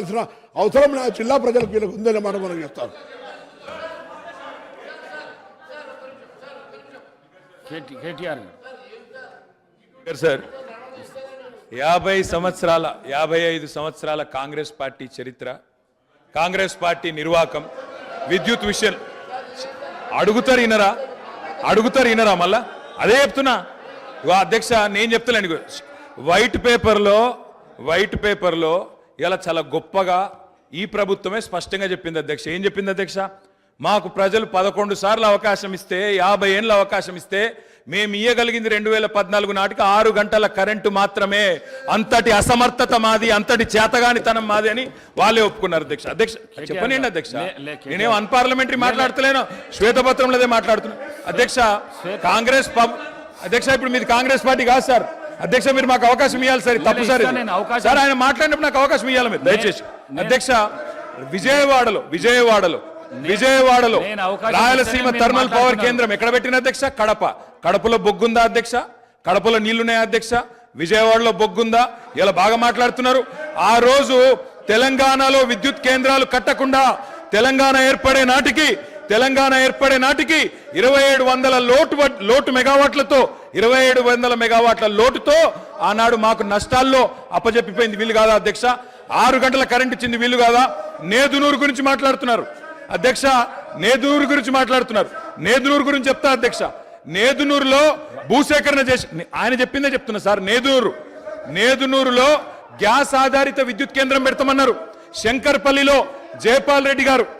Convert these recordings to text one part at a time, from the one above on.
చెప్పాల్సిన అవసరం నా జిల్లా ప్రజలకు వీళ్ళకి ఉందనే మాట మనం చెప్తాం. కేటీ- కేటీఆర్ గారు. గారు సార్ యాభై సంవత్సరాల యాభై ఐదు సంవత్సరాల కాంగ్రెస్ పార్టీ చరిత్ర కాంగ్రెస్ పార్టీ నిర్వాకం విద్యుత్ విషయం. అడుగుతారు ఇనరా అడుగుతారు ఇనరా మళ్ళా? అదే చెప్తున్నా. అధ్యక్ష నేను చెప్తాను ఇగో వైట్ పేపర్లో వైట్ పేపర్లో ఇలా చాలా గొప్పగా ఈ ప్రభుత్వమే స్పష్టంగా చెప్పింది అధ్యక్ష. ఏం చెప్పింది అధ్యక్ష? మాకు ప్రజలు పదకొండు సార్లు అవకాశం ఇస్తే యాభై ఏళ్ళ అవకాశం ఇస్తే మేము ఇయ్యగలిగింది రెండు వేల పద్నాలుగు నాటికి ఆరు గంటల కరెంటు మాత్రమే. అంతటి అసమర్థత మాది అంతటి చేతగానితనం మాది అని వాళ్ళే ఒప్పుకున్నారు అధ్యక్ష. అధ్యక్ష చెప్పనండి అధ్యక్ష. నేనేం అన్పార్లమెంటరీ మాట్లాడతలేను శ్వేతపత్రంలోదే మాట్లాడుతున్నా. అధ్యక్ష కాంగ్రెస్ అధ్యక్ష ఇప్పుడు మీది కాంగ్రెస్ పార్టీ కాదు సార్. అధ్యక్ష మీరు మాకు అవకాశం ఇవ్వాలి సార్ తప్పు సార్. సార్ ఆయన మాట్లాడినప్పుడు నాకు అవకాశం ఇవ్వాలి మీరు. దయచేసి. అధ్యక్ష విజయవాడలో విజయవాడలో విజయవాడలో రాయలసీమ థర్మల్ పవర్. కేంద్రం ఎక్కడ పెట్టిన అధ్యక్ష? కడప. కడపలో బొగ్గుందా అధ్యక్ష? కడపలో నీళ్ళున్నాయా అధ్యక్ష? విజయవాడలో బొగ్గుందా? ఇలా బాగా మాట్లాడుతున్నారు. ఆ రోజు తెలంగాణలో విద్యుత్ కేంద్రాలు కట్టకుండా తెలంగాణ ఏర్పడే నాటికి తెలంగాణ ఏర్పడే నాటికి ఇరవై ఏడు వందల లోటు లోటు మెగావాట్లతో ఇరవై ఏడు వందల మెగావాట్ల లోటుతో ఆనాడు మాకు నష్టాల్లో అప్పజెప్పిపోయింది వీలు కాదా అధ్యక్ష? ఆరు గంటల కరెంట్ ఇచ్చింది వీలు కాదా? నేదునూరు గురించి మాట్లాడుతున్నారు. అధ్యక్ష నేదునూరు గురించి మాట్లాడుతున్నారు. నేదునూరు గురించి చెప్తా అధ్యక్ష. నేదునూరులో భూసేకరణ చేసి ఆయన చెప్పిందే చెప్తున్నా సార్ నేదునూరు. నేదునూరులో గ్యాస్ ఆధారిత విద్యుత్ కేంద్రం పెడతామన్నారు. శంకర్పల్లిలో జయపాల్ రెడ్డి గారు.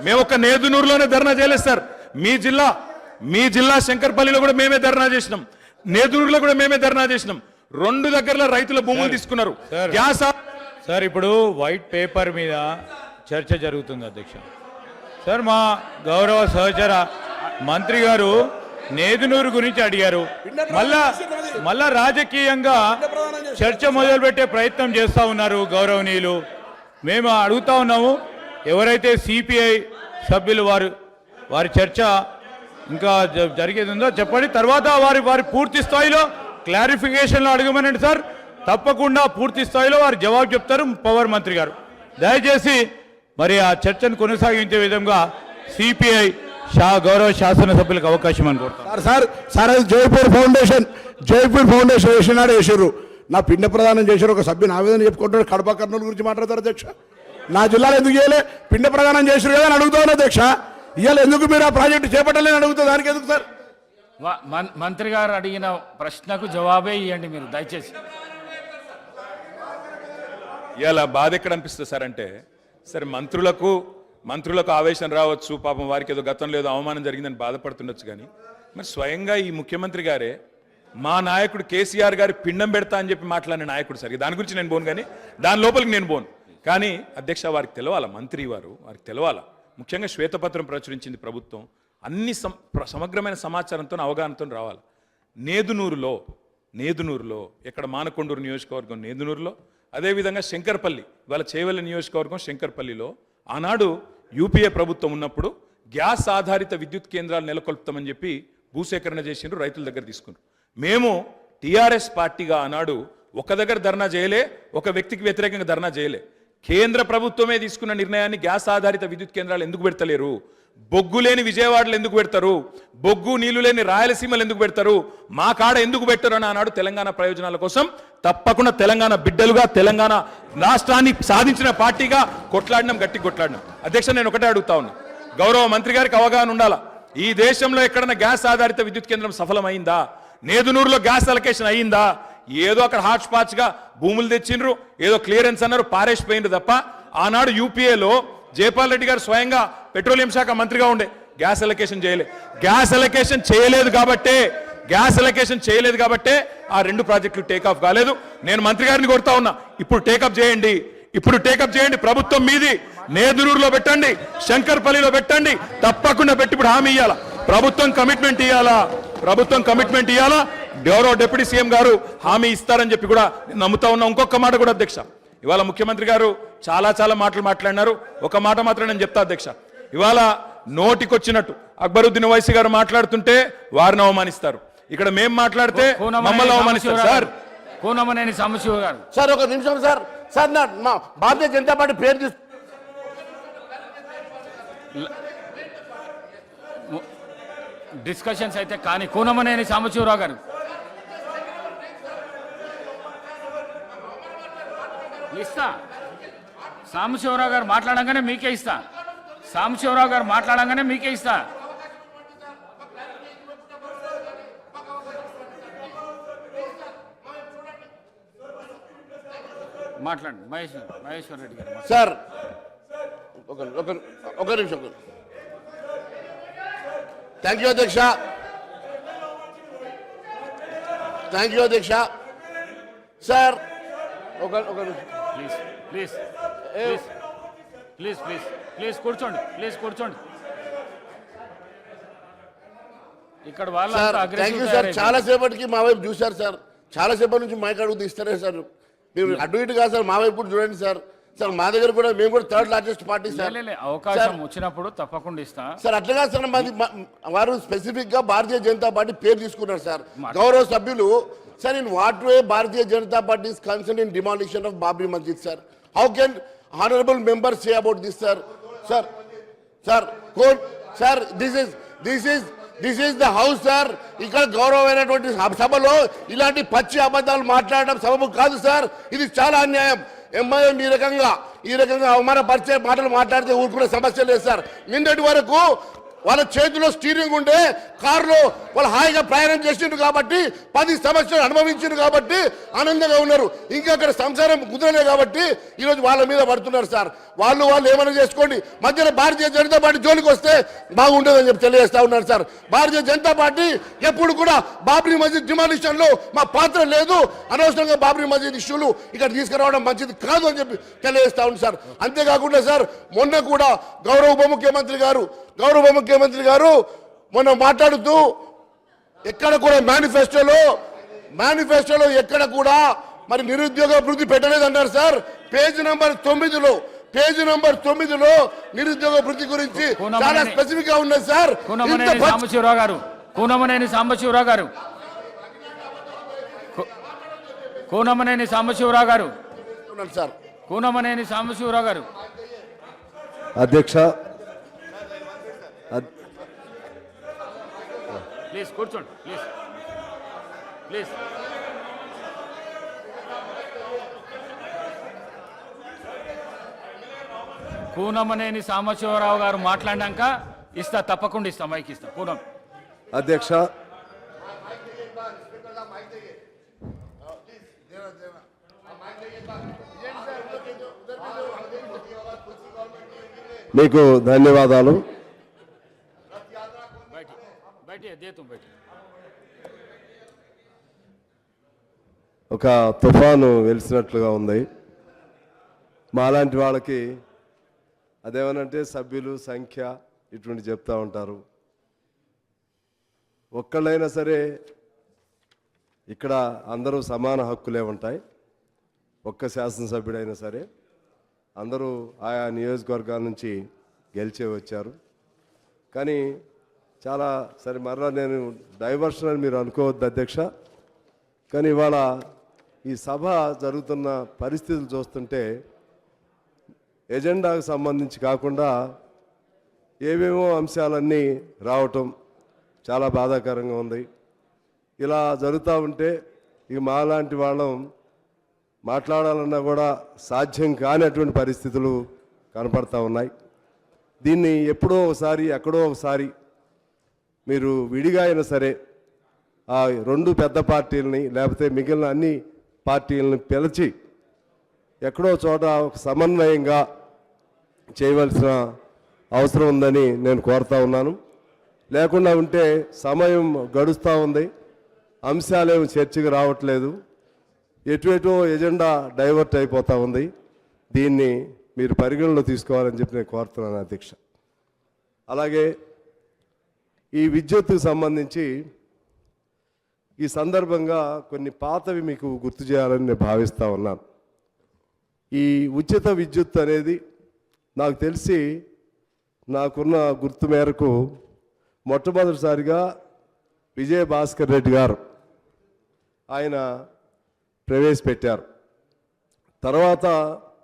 మేము ఒక నేదునూరులోనే ధర్నా చేయలేదు సార్. మీ జిల్లా మీ జిల్లా శంకర్పల్లిలో కూడా మేమే ధర్నా చేసినాం. నేదునూరులో కూడా మేమే ధర్నా చేసినాం. రెండు దగ్గరలో రైతుల భూములు తీసుకున్నారు. సార్. గ్యాస్ ఆ- సార్ ఇప్పుడు వైట్ పేపర్ మీద చర్చ జరుగుతుంది అధ్యక్ష. సార్ మా గౌరవ సహచర మంత్రి గారు నేదునూరు గురించి అడిగారు. మళ్ళా మళ్ళా రాజకీయంగా చర్చ మొదలుపెట్టే ప్రయత్నం చేస్తా ఉన్నారు గౌరవనీయులు. మేము అడుగుతా ఉన్నాము ఎవరైతే సిపిఐ సభ్యులు వారు వారి చర్చ ఇంకా జరిగేదిందో జరిగేది ఉందో చెప్పండి. తర్వాత వారి వారి పూర్తి స్థాయిలో క్లారిఫికేషన్లు అడగమనండి సార్. తప్పకుండా పూర్తి స్థాయిలో వారు జవాబు చెప్తారు పవర్ మంత్రి గారు. దయచేసి మరి ఆ చర్చను కొనసాగించే విధంగా సిపిఐ షా గౌరవ శాసనసభ్యులకు అవకాశం అని సార్ సార్ సార్ అది జైపూర్ ఫౌండేషన్ జైపూర్ ఫౌండేషన్ వేసినాడు వేసారు నా పిండ ప్రదానం చేశారు ఒక సభ్యుని ఆవేదన చెప్పుకుంటాడు కడప కర్నూలు గురించి మాట్లాడతారు అధ్యక్ష. నా జిల్లాలో ఎందుకు చేయలే పిండ ప్రదానం చేశారు కదా అని అడుగుతాను అధ్యక్ష. ఇవాళ ఎందుకు మీరు ఆ ప్రాజెక్టు చేపట్టలేని అడుగుతా దానికి ఎందుకు సార్? మంత్రి గారు అడిగిన ప్రశ్నకు జవాబే ఇవ్వండి మీరు దయచేసి. ఇలా బాధ ఎక్కడ అనిపిస్తుంది సార్ అంటే సరే మంత్రులకు మంత్రులకు ఆవేశం రావచ్చు పాపం వారికి ఏదో గతంలో ఏదో అవమానం జరిగిందని బాధపడుతుండొచ్చు కానీ మరి స్వయంగా ఈ ముఖ్యమంత్రి గారే మా నాయకుడు కేసీఆర్ గారి పిండం పెడతా అని చెప్పి మాట్లాడిన నాయకుడు సరే. దాని గురించి నేను పోను కానీ దాని లోపలికి నేను పోను కానీ అధ్యక్ష వారికి తెలవాల? మంత్రి వారు వారికి తెలవాల? ముఖ్యంగా శ్వేతపత్రం ప్రచురించింది ప్రభుత్వం. అన్ని సం- ప్ర- సమగ్రమైన సమాచారంతో అవగాహనతో రావాలి? నేదునూరులో నేదునూరులో ఇక్కడ మానకొండూరు నియోజకవర్గం నేదునూరులో అదేవిధంగా శంకర్పల్లి ఇవాళ చేవెళ్ళ నియోజకవర్గం శంకర్పల్లిలో ఆనాడు యూపీఏ ప్రభుత్వం ఉన్నప్పుడు గ్యాస్ ఆధారిత విద్యుత్ కేంద్రాలు నెలకొల్పుతామని చెప్పి భూసేకరణ చేసిండ్రు రైతుల దగ్గర తీసుకున్నారు. మేము టీఆర్ఎస్ పార్టీగా ఆనాడు ఒక దగ్గర ధర్నా చేయలే ఒక వ్యక్తికి వ్యతిరేకంగా ధర్నా చేయలే. కేంద్ర ప్రభుత్వమే తీసుకున్న నిర్ణయాన్ని గ్యాస్ ఆధారిత విద్యుత్ కేంద్రాలు ఎందుకు పెడతలేరు? బొగ్గు లేని విజయవాడలు ఎందుకు పెడతారు? బొగ్గు నీళ్ళు లేని రాయలసీమలు ఎందుకు పెడతారు? మా కాడ ఎందుకు పెట్టరు అని ఆనాడు తెలంగాణ ప్రయోజనాల కోసం తప్పకుండా తెలంగాణ బిడ్డలుగా తెలంగాణ రాష్ట్రాన్ని సాధించిన పార్టీగా కొట్లాడినాం గట్టి కొట్లాడినాం. అధ్యక్ష నేను ఒకటే అడుగుతా ఉన్నా. గౌరవ మంత్రి గారికి అవగాహన ఉండాలా? ఈ దేశంలో ఎక్కడైనా గ్యాస్ ఆధారిత విద్యుత్ కేంద్రం సఫలమైందా? నేదునూరులో గ్యాస్ అలొకేషన్ అయ్యిందా ఏదో అక్కడ హాట్స్పాట్స్గా భూములు తెచ్చిండ్రు ఏదో క్లియరెన్స్ అన్నారు పారేసిపోయిండ్రు తప్ప ఆనాడు యూపీఏలో జయపాల్ రెడ్డి గారు స్వయంగా పెట్రోలియం శాఖ మంత్రిగా ఉండే. గ్యాస్ అలొకేషన్ చేయలే. గ్యాస్ అలొకేషన్ చేయలేదు కాబట్టే గ్యాస్ అలొకేషన్ చేయలేదు కాబట్టే ఆ రెండు ప్రాజెక్టులు టేకాఫ్ కాలేదు. నేను మంత్రి గారిని కొడతా ఉన్నా. ఇప్పుడు టేకప్ చేయండి. ఇప్పుడు టేకప్ చేయండి. ప్రభుత్వం మీది. నేదునూరులో పెట్టండి. శంకర్పల్లిలో పెట్టండి. తప్పకుండా పెట్టి ఇప్పుడు హామీ ఇవ్వాలా ప్రభుత్వం కమిట్మెంట్ ఇవ్వాలా ప్రభుత్వం కమిట్మెంట్ ఇవ్వాలా గౌరవ డిప్యూటీ సీఎం గారు హామీ ఇస్తారని చెప్పి కూడా నేను నమ్ముతా ఉన్నా. ఇంకొక మాట కూడా అధ్యక్ష. ఇవాళ ముఖ్యమంత్రి గారు చాలా చాలా మాటలు మాట్లాడినారు. ఒక మాట మాత్రం నేను చెప్తా అధ్యక్ష. ఇవాళ నోటికొచ్చినట్టు అక్బరుద్దీన్ వైసీ గారు మాట్లాడుతుంటే వారిని అవమానిస్తారు. ఇక్కడ మేం మాట్లాడితే మమ్మల్ని అవమానిస్తారు. సార్. కోనమనేని గారు సార్ ఒక నిమిషం సార్. సార్ నా భారతీయ జనతా పార్టీ పేరు తీసు డిస్కషన్స్ అయితే కానీ కూనమనేని సాంబశివరావు గారు ఇస్తా. సాంబశివరావు గారు మాట్లాడంగానే మీకే ఇస్తా. సాంబశివరావు గారు మాట్లాడంగానే మీకే ఇస్తా. మాట్లాడండి. మహేశ్వర్ మహేశ్వర్ రెడ్డి గారు సార్ ఒక ఒక ఒక నిమిషం. థ్యాంక్ యూ అధ్యక్ష. థ్యాంక్ యూ అధ్యక్ష. సార్ ఒక ఒక నిమిషం. Please please please please please please కూర్చోండి ప్లీజ్ కూర్చోండి. ఇక్కడ అగ్రెసివ్ సార్ చాలా సేపటికి మా వైపు చూశారు సార్. చాలా సేపటి నుంచి మైక్ అడుగుతూ ఇస్తారే సార్. మీరు అటు ఇటు కాదు సార్. మా వైపు చూడండి సార్. సార్ మా దగ్గర కూడా మేము కూడా థర్డ్ లార్జెస్ట్ పార్టీ సార్. అవకాశం వచ్చినప్పుడు తప్పకుండా ఇస్తా. సార్ అట్లా సార్. మాది వారు స్పెసిఫిక్గా భారతీయ జనతా పార్టీ పేరు తీసుకున్నారు సార్. గౌరవ సభ్యులు sir in what way Bharatiya Janata Party is concern in demolition of Babri Masjid sir how can honourable member say about this sir sir sir court sir this is this is this is the house sir ఇక్కడ గౌరవమైనటువంటి సభలో ఇలాంటి పచ్చి అబద్ధాలు మాట్లాడడం సబబు కాదు sir ఇది చాలా అన్యాయం. ఎంఐఎం ఈ రకంగా ఈ రకంగా అవమానపరిచే మాటలు మాట్లాడితే ఊరుకునే సమస్య లేదు సార్ నిన్నటి వరకు వాళ్ళ చేతిలో స్టీరింగ్ ఉంటే కారులో వాళ్ళు హాయిగా ప్రయాణం చేసిండ్రు కాబట్టి పది సమస్యలు అనుభవించారు కాబట్టి ఆనందంగా ఉన్నారు. ఇంకా అక్కడ సంసారం కుదరలే కాబట్టి ఈరోజు వాళ్ళ మీద పడుతున్నారు సార్. వాళ్ళు వాళ్ళు ఏమైనా చేసుకోండి. మధ్యలో భారతీయ జనతా పార్టీ జోలికి వస్తే బాగుండదని చెప్పి తెలియజేస్తా ఉన్నారు సార్. భారతీయ జనతా పార్టీ ఎప్పుడు కూడా బాబ్రీ మస్జిద్ డిమాలిషన్లో మా పాత్ర లేదు. అనవసరంగా బాబ్రీ మస్జిద్ ఇష్యూలు ఇక్కడ తీసుకురావడం మంచిది కాదు అని చెప్పి తెలియజేస్తా ఉంది సార్. అంతేకాకుండా సార్ మొన్న కూడా గౌరవ ఉప ముఖ్యమంత్రి గారు గౌరవ ముఖ్యమంత్రి గారు మొన్న మాట్లాడుతూ ఎక్కడ కూడా మేనిఫెస్టోలో మేనిఫెస్టోలో ఎక్కడ కూడా మరి నిరుద్యోగ అభివృద్ధి పెట్టలేదన్నారు సార్. పేజ్ నంబర్ తొమ్మిదిలో పేజ్ నంబర్ తొమ్మిదిలో నిరుద్యోగ వృద్ధి గురించి చాలా స్పెసిఫిక్గా ఉన్నది సార్. సాంబశివరావు గారు కూనమనేని సాంబశివరావు గారు. కూనమనేని సాంబశివరావు గారు. సార్. కూనమనేని సాంబశివరావు గారు. అధ్యక్ష ప్లీజ్ కూర్చోండి ప్లీజ్. ప్లీజ్. కూనమనేని సాంబశివరావు గారు మాట్లాడినాక ఇస్తా తప్పకుండా ఇస్తా మైక్ ఇస్తా. కూనం. అధ్యక్ష. మీకు ధన్యవాదాలు. ఒక తుఫాను వెలిసినట్లుగా ఉంది. మాలాంటి వాళ్ళకి అదేమనంటే సభ్యులు సంఖ్య ఇటువంటి చెప్తూ ఉంటారు. ఒక్కళ్ళైనా సరే ఇక్కడ అందరూ సమాన హక్కులే ఉంటాయి. ఒక్క శాసనసభ్యుడైనా సరే అందరూ ఆయా నియోజకవర్గాల నుంచి గెలిచే వచ్చారు. కానీ చాలా సరే మరలా నేను డైవర్షన్ అని మీరు అనుకోవద్దు అధ్యక్ష. కానీ ఇవాళ ఈ సభ జరుగుతున్న పరిస్థితులు చూస్తుంటే ఎజెండాకు సంబంధించి కాకుండా ఏవేమో అంశాలన్నీ రావటం చాలా బాధాకరంగా ఉంది. ఇలా జరుగుతూ ఉంటే ఇక మాలాంటి వాళ్ళం మాట్లాడాలన్నా కూడా సాధ్యం కానటువంటి పరిస్థితులు కనపడతా ఉన్నాయి. దీన్ని ఎప్పుడో ఒకసారి ఎక్కడో ఒకసారి మీరు విడిగా అయినా సరే ఆ రెండు పెద్ద పార్టీలని లేకపోతే మిగిలిన అన్ని పార్టీలను పిలిచి ఎక్కడో చోట ఒక సమన్వయంగా చేయవలసిన అవసరం ఉందని నేను కోరుతా ఉన్నాను. లేకుండా ఉంటే సమయం గడుస్తూ ఉంది. అంశాలేమి చర్చకు రావట్లేదు. ఎటు ఎజెండా డైవర్ట్ అయిపోతూ ఉంది. దీన్ని మీరు పరిగణలో తీసుకోవాలని చెప్పి నేను కోరుతున్నాను అధ్యక్ష. అలాగే ఈ విద్యుత్కు సంబంధించి ఈ సందర్భంగా కొన్ని పాతవి మీకు గుర్తు చేయాలని నేను భావిస్తూ ఉన్నాను. ఈ ఉచిత విద్యుత్ అనేది నాకు తెలిసి నాకున్న గుర్తు మేరకు మొట్టమొదటిసారిగా విజయ భాస్కర్ రెడ్డి గారు ఆయన ప్రవేశపెట్టారు. తర్వాత